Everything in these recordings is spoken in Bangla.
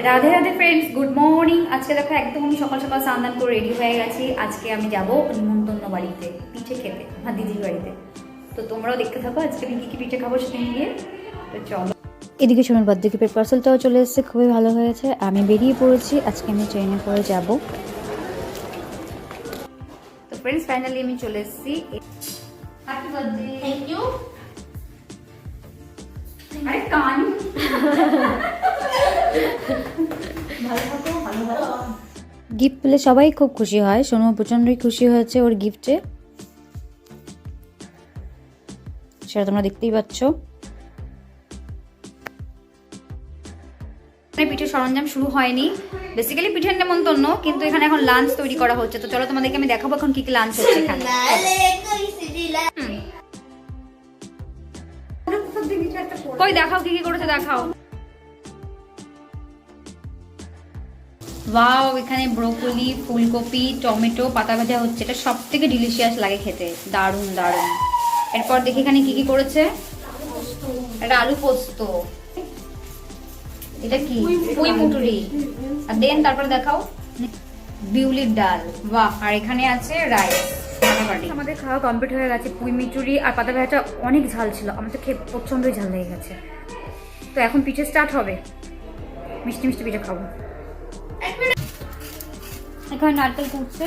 Radhe Radhe friends good morning আজকে দেখো একদম আমি সকাল সকাল স্নান করে রেডি হয়ে গেছি। আজকে আমি যাব নিমন্তন্ন বাড়িতে পিঠে খেতে আমার দিদির বাড়িতে। তো তোমরাও দেখতে থাকো আজকে আমি কী কী পিঠে খাব সেটা নিয়ে। তো চলো। এদিকে সোনার বার্থডে গিফটের পার্সেলটাও চলে এসেছে খুবই ভালো হয়েছে। আমি বেরিয়ে পড়েছি আজকে আমি ট্রেনে করে যাব। তো ফ্রেন্ডস ফাইনালি আমি চলে এসেছি। হ্যাপি বার্থডে থ্যাংক ইউ আরে কান। গিফট পেলে সবাই খুব খুশি হয়। সোনু প্রচণ্ডই খুশি হয়েছে ওর গিফটে সেটা তোমরা দেখতেই পাচ্ছ। পিঠের সরঞ্জাম শুরু হয়নি। বেসিক্যালি পিঠের নেমন্তন্ন কিন্তু এখানে এখন লাঞ্চ তৈরি করা হচ্ছে। তো চলো তোমাদেরকে আমি দেখাবো এখন কি কি লাঞ্চ হচ্ছে এখানে। কই দেখাও কি কি করেছে দেখাও। ওয়াও এখানে ব্রোকলি ফুলকপি, টমেটো, পাতা ভাজা হচ্ছে। এটা সব থেকে ডিলিশিয়াস লাগে খেতে। দারুণ দারুণ। এরপর দেখি এখানে কি কি করেছে। এটা আলু পোস্ত। এটা কি? পুই মুটুরি আর দেন তারপরে দেখাও। বিউলির ডাল। বাহ, আর এখানে আছে রাইস। আমাদের খাওয়া কমপ্লিট হয়ে গেছে। পুই মিচুরি আর পাতা ভাজাটা অনেক ঝাল ছিল। আমার তো খেয়ে প্রচণ্ডই ঝাল লেগে গেছে। তো এখন পিঠে স্টার্ট হবে। মিষ্টি মিষ্টি পিঠে খাব। এখানে নারকেল কুটছে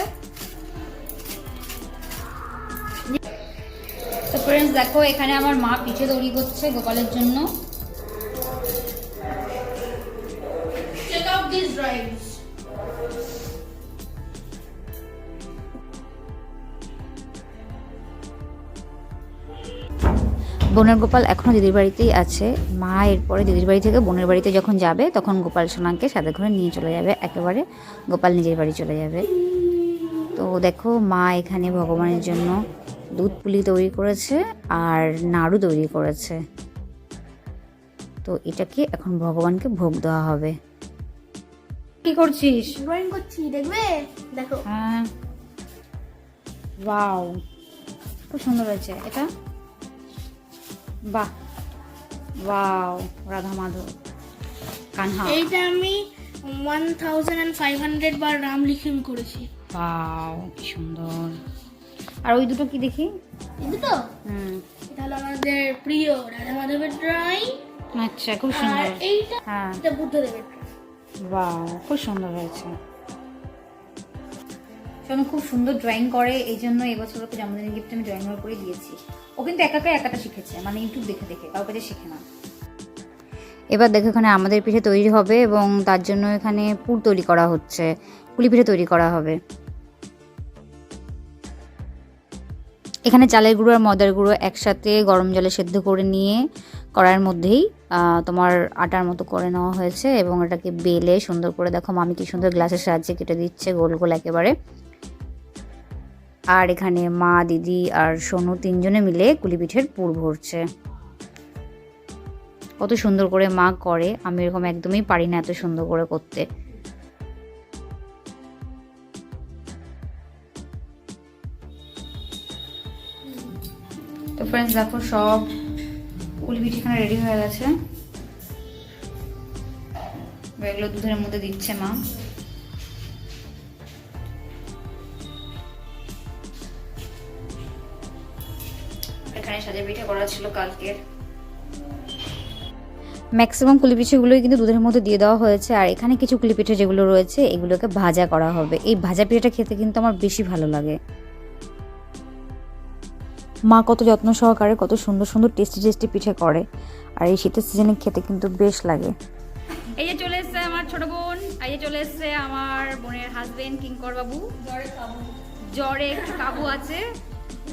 দেখো, এখানে আমার মা পিঠে তৈরি করছে গোপালের জন্য Check out these drives. বোনের গোপাল এখনও দিদির বাড়িতেই আছে। মা এরপরে দিদির বাড়ি থেকে বোনের বাড়িতে যখন যাবে তখন গোপাল সোনাকে সাথে করে নিয়ে চলে যাবে। একেবারে গোপাল নিজের বাড়ি চলে যাবে। তো দেখো মা এখানে ভগবানের জন্য দুধ পুলি তৈরি করেছে আর নাড়ু তৈরি করেছে। তো এটাকে এখন ভগবানকে ভোগ দেওয়া হবে। কি করছিস? ড্রয়িং করছি দেখবে? দেখো। হ্যাঁ। ওয়াও খুব সুন্দর হয়েছে। এটা? বাহ। ওয়াও রাধা মাধব। কানহা। এইটা আমি one thousand and five hundred বার রাম লিখন করেছি। ওয়াও কি সুন্দর। আর ওই দুটো কি দেখি? এই দুটো? হুম। এটা হলো আমাদের প্রিয় রাধা মাধবের ড্রয়িং আচ্ছা খুব সুন্দর। এইটা হ্যাঁ। এটা বুদ্ধদেবের ওয়াও খুব সুন্দর হয়েছে। সোনু খুব সুন্দর ড্রয়িং করে, এই জন্য এবছর ওকে জন্মদিনের গিফট আমি ড্রয়িং করে দিয়েছি। ও কিন্তু একাকে একাটা শিখেছে মানে ইউটিউব দেখে দেখে, কাউকে যে শিখে না। এবার দেখো এখানে আমাদের পিঠে তৈরি হবে এবং তার জন্য এখানে পুর তৈরি করা হচ্ছে পুলি পিঠে তৈরি করা হবে। এখানে চালের গুঁড়ো আর ময়দার গুঁড়ো একসাথে গরম জলে সেদ্ধ করে নিয়ে কড়াইয়ের মধ্যেই তোমার আটার মতো করে নেওয়া হয়েছে এবং এটাকে বেলে সুন্দর করে দেখো, মামি কি সুন্দর গ্লাসের সাহায্যে কেটে দিচ্ছে গোল গোল একেবারে। আর এখানে মা, দিদি আর সোনু তিনজনে মিলে কুলি পিঠের পুর ভরছে। কত সুন্দর করে মা করে, আমি এরকম একদমই পারি না এত সুন্দর করে করতে। তো ফ্রেন্ডস দেখো সব কুলি পিঠে এখানে রেডি হয়ে গেছে। এগুলো দুধের মধ্যে দিচ্ছে মা। সাজা পিঠে করা ছিল কালকের ম্যাক্সিমাম কুলি পিঠেগুলোই কিন্তু দুধের মধ্যে দিয়ে দেওয়া হয়েছে। আর এখানে কিছু কুলি পিঠে যেগুলো রয়েছে এগুলোকে ভাজা করা হবে। এই ভাজা পিঠেটা খেতে কিন্তু আমার বেশি ভালো লাগে। মা কত যত্ন সহকারে কত সুন্দর সুন্দর টেস্টি টেস্টি পিঠে করে। আর এই শীতের সিজনে খেতে কিন্তু বেশ লাগে। এই যে চলে এসেছে আমার ছোট বোন এই যে চলে এসেছে আমার বোনের হাজবেন্ড কিঙ্কর বাবু জ্বরে কাবু আছে।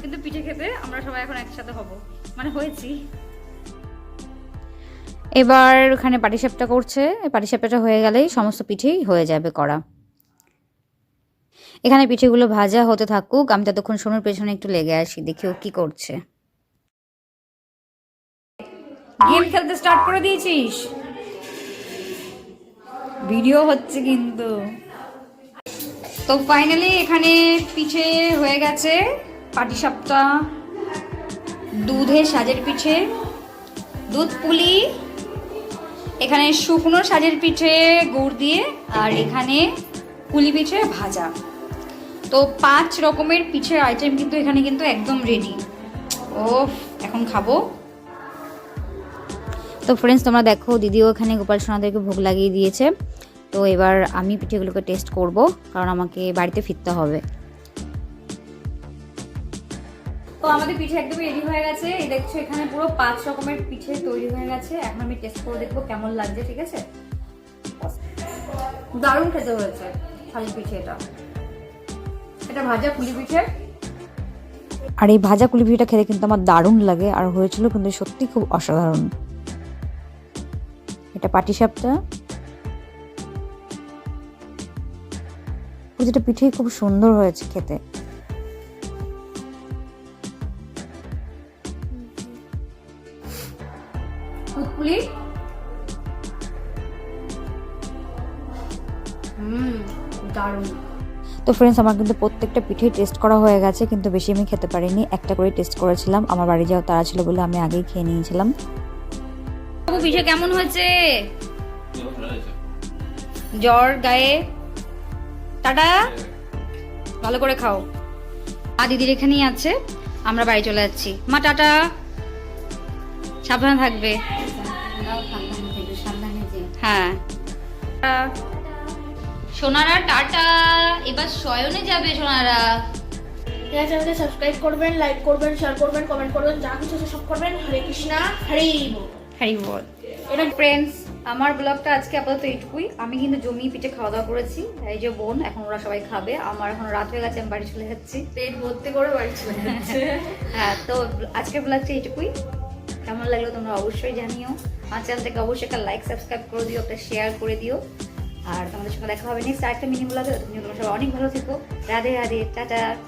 কিন্তু পিঠে খেতে আমরা সবাই এখন একসাথে হব। মানে হয়েছি। এবার ওখানে পাটিসাপটা করছে। পাটিসাপটা হয়ে গেলেই সমস্ত পিঠেই হয়ে যাবে করা এখানে পিঠেগুলো ভাজা হতে থাকুক। আমি ততক্ষণ সোনুর পেছনে একটু লেগে আসি, দেখি ও কি করছে। গেম খেলতে স্টার্ট করে দিয়েছিস? ভিডিও হচ্ছে কিন্তু। তো ফাইনালি এখানে পিঠে হয়ে গেছে। পাটিসাপটা দুধে সাজের পিঠে, দুধ পুলি, এখানে শুকনো সাজের পিঠে গুড় দিয়ে আর এখানে পুলি পিঠে ভাজা। তো পাঁচ রকমের পিঠের আইটেম কিন্তু এখানে কিন্তু একদম রেডি ও এখন খাব। তো ফ্রেন্ডস তোমরা দেখো, দিদিও এখানে গোপাল সোনাদেরকে ভোগ লাগিয়ে দিয়েছে। তো এবার আমি পিঠেগুলোকে টেস্ট করব, কারণ আমাকে বাড়িতে ফিরতে হবে। তো আমাদের পিঠে একদম রেডি হয়ে গেছে। এই দেখছ, এখানে পুরো পাঁচ রকমের পিঠে তৈরি হয়ে গেছে। এখন আমি টেস্ট করে দেখব কেমন লাগছে, ঠিক আছে? দারুণ খেতে হয়েছে শাড়ি পিঠে এটা। এটা ভাজা পুলি পিঠে। আর এই ভাজা কুলি পিঠাটা খেতে কিন্তু আমার দারুণ লাগে, আর হয়েছিল কিন্তু সত্যি খুব অসাধারণ। এটা পাটিসাপটা। প্রতিটা পিঠেই খুব সুন্দর হয়েছে খেতে। দারুণ। তো ফ্রেন্ডস আমার কিন্তু প্রত্যেকটা পিঠেই টেস্ট করা হয়ে গেছে কিন্তু বেশি আমি খেতে পারিনি। একটা করে টেস্ট করেছিলাম। আমার বাড়ি যাওয়া তারা ছিল বলে আমি আগেই খেয়ে নিয়েছিলাম। পিঠে কেমন হয়েছে? জ্বর গায়ে? টাটা। ভালো করে খাও। আর দিদির এখানেই আছে। আমরা বাড়ি চলে যাচ্ছি। মা টাটা। সাবধানে থাকবে। হ্যাঁ। টাটা। সোনারা টাটা। এবার শয়নে যাবে সোনারা। এরা চ্যানেলকে সাবস্ক্রাইব করবেন লাইক করবেন শেয়ার করবেন কমেন্ট করবেন যা কিছু আছে সব করবেন। হরে কৃষ্ণা হরে বল। হ্যারি বল। এটা ফ্রেন্ডস আমার ব্লগটা আজকে আপাতত এইটুকুই। আমি কিন্তু জমি পিঠে খাওয়া দাওয়া করেছি। এই যে বোন এখন ওরা সবাই খাবে। আমার এখন রাত হয়ে গেছে আমি বাড়ি চলে যাচ্ছি। পেট ভর্তি করে বাড়ি চলে যাচ্ছে। হ্যাঁ তো আজকের ব্লগটা এইটুকুই। কেমন লাগল তোমরা অবশ্যই জানিও। আমার চ্যানেলটাকে অবশ্যই একটা লাইক সাবস্ক্রাইব করে দিও একটা শেয়ার করে দিও। আর তোমাদের সঙ্গে দেখা হবে নেক্সট আরেকটা মিনি ব্লগে তুমি তোমরা সবাই অনেক ভালো থেকো। রাধে রাধে, টাটা।